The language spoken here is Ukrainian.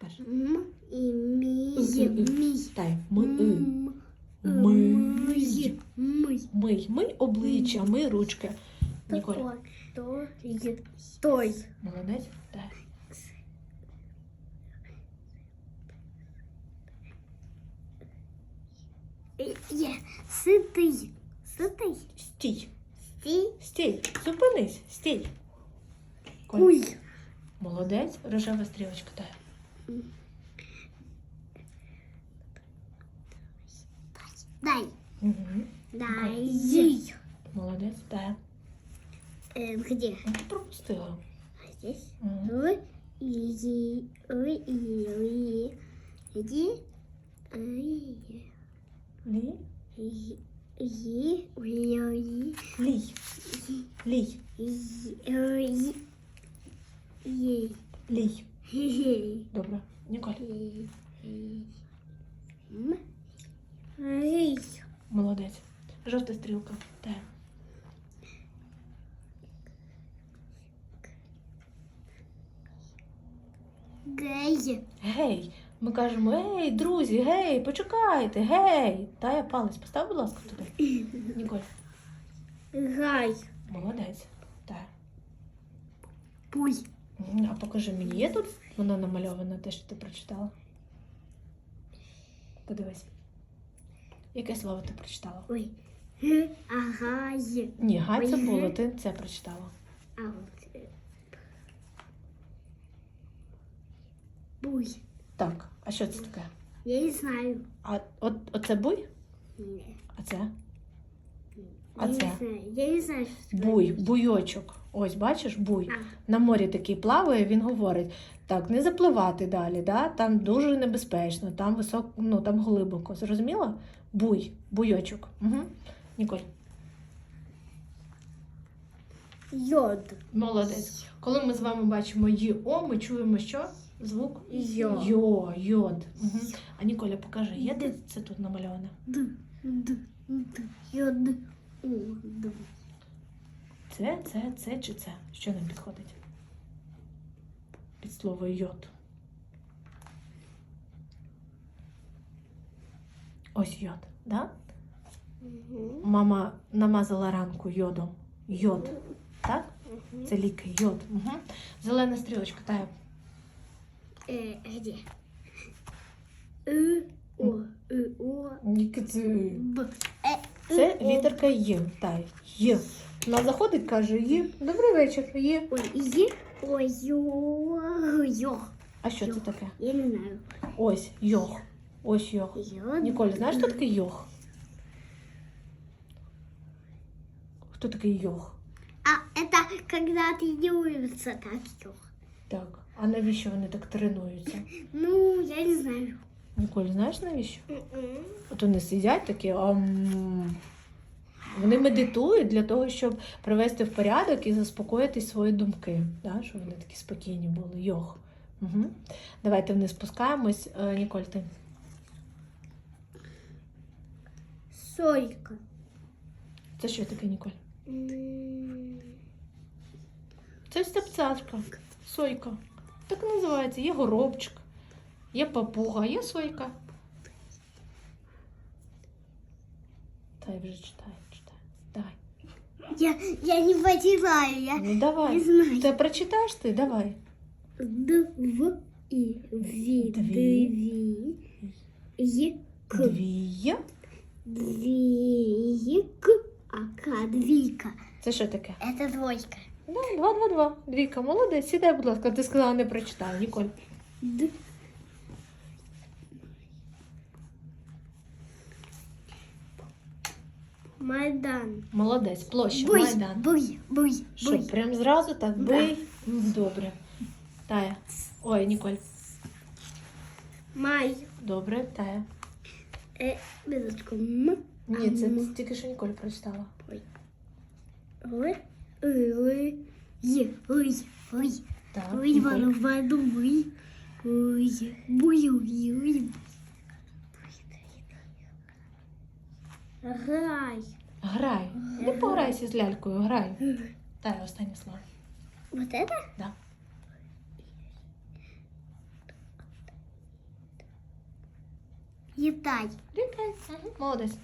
Перше. М і мій. Мій. Тай. Ми. и. Мий. Мий. Мий. Мий. Мий обличчя, мий ручки. Ніколь. Той. Той. Молодець. Тай. Є. Ситий. Ситий. Стій. Стій. Стій. Зупинись. Стій. Коль. Куй. Молодець. Рожева стрілочка. Тай. Дай. Угу. Дай. Їй. Молодець. Тай. Э, где? Ну, пропустила. А здесь? Л, и, и, и, и. И, и, и, л, и, Лій. Лій. и, л, и, ей. Добре. Ніколь. Молодець. Жовта стрілка. Тай. Гей. Гей. Ми кажемо, гей, друзі, гей, почекайте, гей. Тая палець, постав, будь ласка, туди. Ніколь. Гай. Молодець. Тая. Пуй. А покажи мені, є тут воно намальоване, те, що ти прочитала? Подивись. Яке слово ти прочитала? Ой. А гай. Ні, гай це було, ти це прочитала. А вот. э, Буй. Так, а що це таке? Я не знаю. А от оце буй? Нет. А це? А я це? не знаю. Я не знаю, що це. Буй, буйочок. Ось, бачиш, буй. На морі такий плаває, він говорить: так, не запливати далі, да? там дуже небезпечно, там високо, ну там глибоко. Зрозуміла? Буй, буйочок. Угу. Ніколь. йод. Молодець. Коли ми з вами бачимо ЙО, ми чуємо що? Звук Йо. Йо, йод. Угу. А Ніколя, покажи, є де це тут намальоване? Д, д, д. Йод. Це, це, це чи це? Що нам підходить? Під слово йод. Ось йод, да? Мгм. Мама намазала ранку йодом. Йод. Так? Це ліки, йод. Угу. Зелена стрілочка, тає. Э, где? И, о, и, о, Це, б. Э, це літерка Є. Тай. Є. Вона заходить, каже, є. Добрий вечір, є. Ой, и, ой, ё, ё. А що це таке? Я не знаю. Ось йох. Ось йох. Йод. Ніколь, знаєш, хто такий йох? Хто такий йох? А, это когда тренируются так, ё. Так. А навіщо вони так тренуються? Ну, я не знаю. Ніколь, знаєш навіщо? М-м. От вони сидять такі, ам... вони медитують для того, щоб привести в порядок і заспокоїти свої думки, да? щоб вони такі спокійні були. Йох. Угу. Давайте вниз спускаємось. Е, Ніколь, ти. Сойка. Це що таке, Ніколь? Це степцятка, сойка. Так називається. Є горобчик, є папуга, є сойка. Та я вже читаю, читаю. Давай. Я, я не понимаю, я Ну не давай. знаю. Ти прочитаєш ти? Давай. Д, В, И, Ви, Дві. Дві, Й, К, Дві. Дві, К, а К, двійка. Це що таке? Это двойка. Да, два, два, два. Двійка, молодець. Сідай, будь ласка, ти сказала, не прочитала, Ніколь. Д. Майдан. Молодець, площа, Буй, Майдан. буй, буй, Що, буй. прям зразу так? Да. Бий? Ну, Добре. Тая. Ой, Ніколь. Май. Добре, Тая. Е, минутку. М. Ні, це Ам. тільки що Ніколь прочитала. Л, И, Л, Й, Й, Й. Так, Ой, Ніколь. воно воду, буй. Ой, буй, ой, ой. Грай. Грай. Ну, Не пограйся з лялькою, грай. Дай останнє слово. Вот это? Да. Літай. Літай. Молодець.